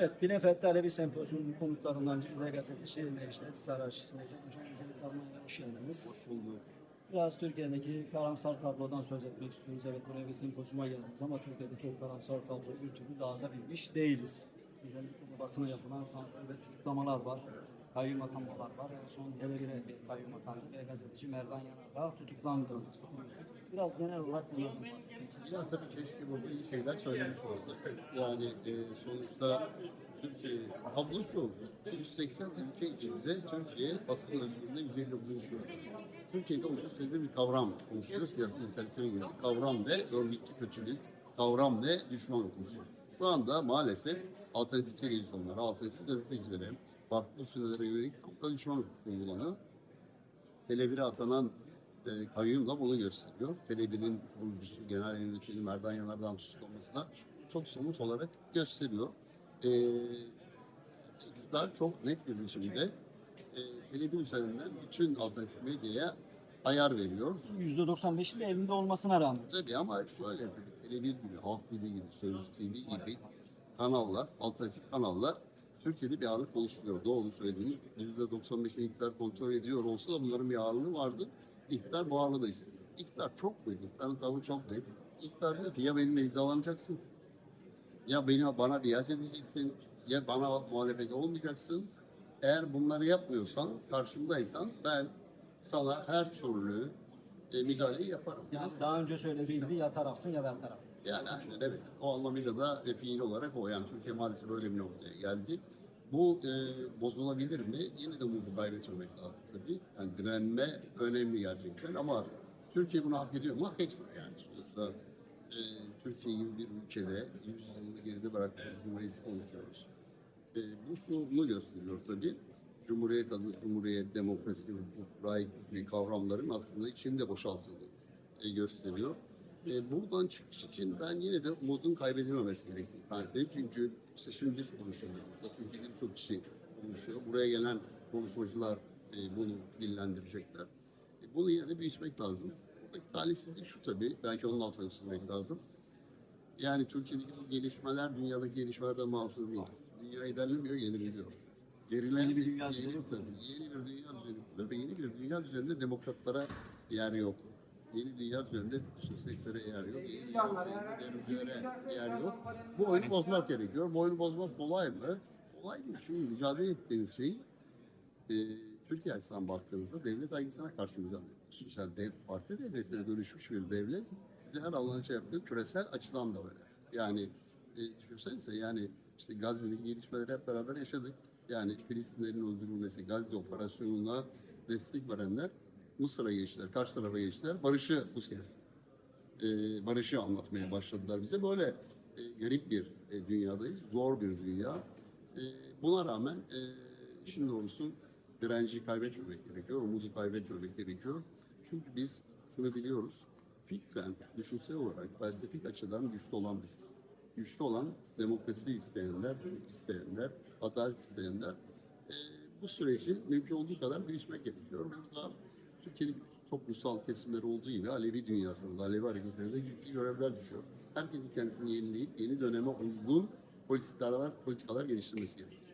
Evet, Bielefeld Talebi Sempozyumu konuklarından Cizre Gazetesi Şehir Meclisi Saraç. Öncelikle Almanya'ya hoş geldiniz. Biraz Türkiye'deki karamsar tablodan söz etmek istiyoruz. Evet buraya bir sempozyuma geldiniz ama Türkiye'deki o karamsar tabloyu bir türlü dağıtabilmiş değiliz. Özellikle basına yapılan sansür ve tutuklamalar var. Kayyum atanmalar var. En son hele bir bir kayyum atancı ve gazeteci Merdan Yanardağ tutuklandı. Biraz genel olarak Ya tabii keşke burada iyi şeyler söylemiş olsak. Yani e, sonuçta Türkiye tablo şu, 180 ülke içinde Türkiye basın özgürlüğünde 159. sırada. Türkiye'de uzun süredir bir kavram konuşuyoruz. Siyasi entelektüel gibi kavram ve örgütlü kötülük, kavram ve düşman hukuku. Şu anda maalesef alternatif televizyonlara, alternatif gazetecilere, farklı düşüncelere yönelik tam da düşman hukuku uygulanıyor. Tele1'e atanan e, kayyum da bunu gösteriyor. Tele1'in kurucusu, genel yönetmeni Merdan Yanardağ'ın tutuklanması da çok somut olarak gösteriyor. E, iktidar çok net bir biçimde e, Tele1 üzerinden bütün alternatif medyaya ayar veriyor. %95'in de elinde olmasına rağmen. Tabii ama şöyle tabii Tele1 gibi, Halk TV gibi, Sözcü TV gibi kanallar, alternatif kanallar Türkiye'de bir ağırlık oluşturuyor. Doğru söylediğiniz %95'ini iktidar kontrol ediyor olsa da bunların bir ağırlığı vardı. İktidar istemiyor. İktidar çok net, iktidarın tavrı çok net. İktidar diyor ki ya benimle hizalanacaksın, ya beni bana biat edeceksin, ya bana muhalefet olmayacaksın. Eğer bunları yapmıyorsan, karşımdaysan ben sana her türlü e, müdahaleyi yaparım. Yani daha önce söylediğim gibi ya tarafsın ya ben taraf. Yani evet. O anlamıyla da e, fiil olarak o. Yani Türkiye maalesef böyle bir noktaya geldi. Bu e, bozulabilir mi? Yine de umudu kaybetmemek lazım tabii. Yani direnme önemli gerçekten ama Türkiye bunu hak ediyor mu? Hak etmiyor yani. Sonuçta e, Türkiye gibi bir ülkede 100 yılını geride bıraktığımız Cumhuriyeti konuşuyoruz. E, bu şunu gösteriyor tabii. Cumhuriyet adı, Cumhuriyet, demokrasi, hukuk, laiklik gibi kavramların aslında içinde boşaltıldığını e, gösteriyor. E, buradan çıkış için ben yine de umudun kaybedilmemesi gerektiğini kanaatteyim. Çünkü işte şimdi biz konuşuyoruz. Türkiye'de birçok kişi konuşuyor. Buraya gelen konuşmacılar e, bunu dillendirecekler. E, bunu yine de büyütmek lazım. Buradaki talihsizlik şu tabii. Belki onun altını çizmek lazım. Yani Türkiye'deki bu gelişmeler dünyadaki gelişmelerden bağımsız değil. Dünya ilerlemiyor, gerileniyor. Gerilen Yeni bir dünya düzeni. yeni bir dünya düzeni ve yeni bir dünya düzeninde demokratlara yer yok. Yeni dünya düzeninde sosyetlere yer yok. Yeni devletlere yer yok. Bu oyunu bozmak gerekiyor. Bu oyunu bozmak kolay mı? Kolay değil. Çünkü mücadele ettiğiniz şey e, Türkiye açısından baktığınızda devlet aygısına karşı mücadele ediyorsunuz. Yani dev, parti devletine dönüşmüş bir devlet size her alanı şey yapıyor. Küresel açıdan da öyle. Yani e, düşünsenize yani işte Gazze'deki gelişmeleri hep beraber yaşadık. Yani Filistinlerin öldürülmesi, Gazze operasyonuna destek verenler Mısır'a geçtiler, karşı tarafa geçtiler. Barışı bu kez e, barışı anlatmaya başladılar bize. Böyle e, garip bir e, dünyadayız, zor bir dünya. E, buna rağmen e, işin doğrusu direnci kaybetmemek gerekiyor, umudu kaybetmemek gerekiyor. Çünkü biz şunu biliyoruz, fikren, düşünsel olarak, felsefik açıdan güçlü olan biziz. Güçlü olan demokrasi isteyenler, isteyenler, adalet isteyenler. E, bu süreci mümkün olduğu kadar büyütmek gerekiyor. Burada Türkiye'deki toplumsal kesimleri olduğu gibi Alevi dünyasında, Alevi hareketlerinde ciddi görevler düşüyor. Herkesin kendisini yenileyip yeni döneme uygun politikalar, politikalar geliştirmesi gerekiyor.